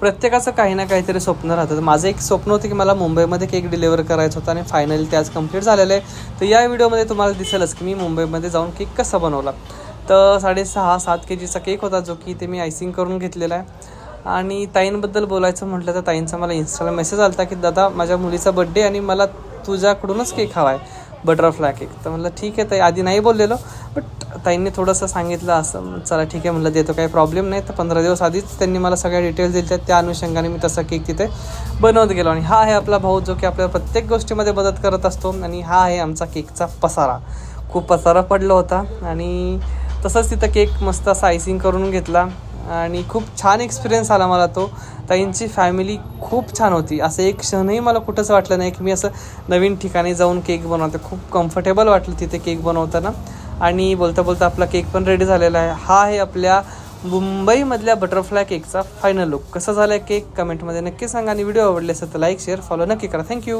प्रत्येकाचं काही ना काहीतरी स्वप्न राहतं. तर माझं एक स्वप्न होतं की मला मुंबईमध्ये केक डिलिव्हर करायचं होतं आणि फायनली ते आज कंप्लीट झालेलं आहे. तर या व्हिडिओमध्ये तुम्हाला दिसेलच की मी मुंबईमध्ये जाऊन केक कसा बनवला. तर साडेसहा सात के जीचा केक होता जो की ते मी आयसिंग करून घेतलेला आहे. आणि ताईंबद्दल बोलायचं म्हटलं तर ताईंचा मला इन्स्टाला मेसेज आला की दादा माझ्या मुलीचा बड्डे आणि मला तुझ्याकडूनच केक हवा आहे बटरफ्लाय केक तर म्हणलं ठीक आहे ताई. आधी नाही बोललेलो बट ताईंनी थोडंसं सांगितलं असं. चला ठीक आहे म्हणलं देतो काही प्रॉब्लेम नाही. तर पंधरा दिवस आधीच त्यांनी मला सगळ्या डिटेल्स दिल्या त्या अनुषंगाने मी तसा केक तिथे बनवत गेलो. आणि हा आहे आपला भाऊ जो की आपल्या प्रत्येक गोष्टीमध्ये मदत करत असतो. आणि हा आहे आमचा केकचा पसारा. खूप पसारा पडला होता. आणि तसंच तिथं केक मस्त असा आयसिंग करून घेतला. आणि खूप छान एक्सपिरियन्स आला मला तो. ताईंची फॅमिली खूप छान होती. असं एक क्षणही मला कुठंच वाटलं नाही की मी असं नवीन ठिकाणी जाऊन केक बनवते. खूप कम्फर्टेबल वाटलं तिथे केक बनवताना. आणि बोलता बोलता आपला केक पण रेडी झालेला आहे. हा आहे आपल्या मुंबईमधल्या बटरफ्लाय केकचा फायनल लुक कसा झाला आहे केक कमेंटमध्ये नक्की सांगा आणि व्हिडिओ आवडले असेल तर लाईक शेअर फॉलो नक्की करा. थँक्यू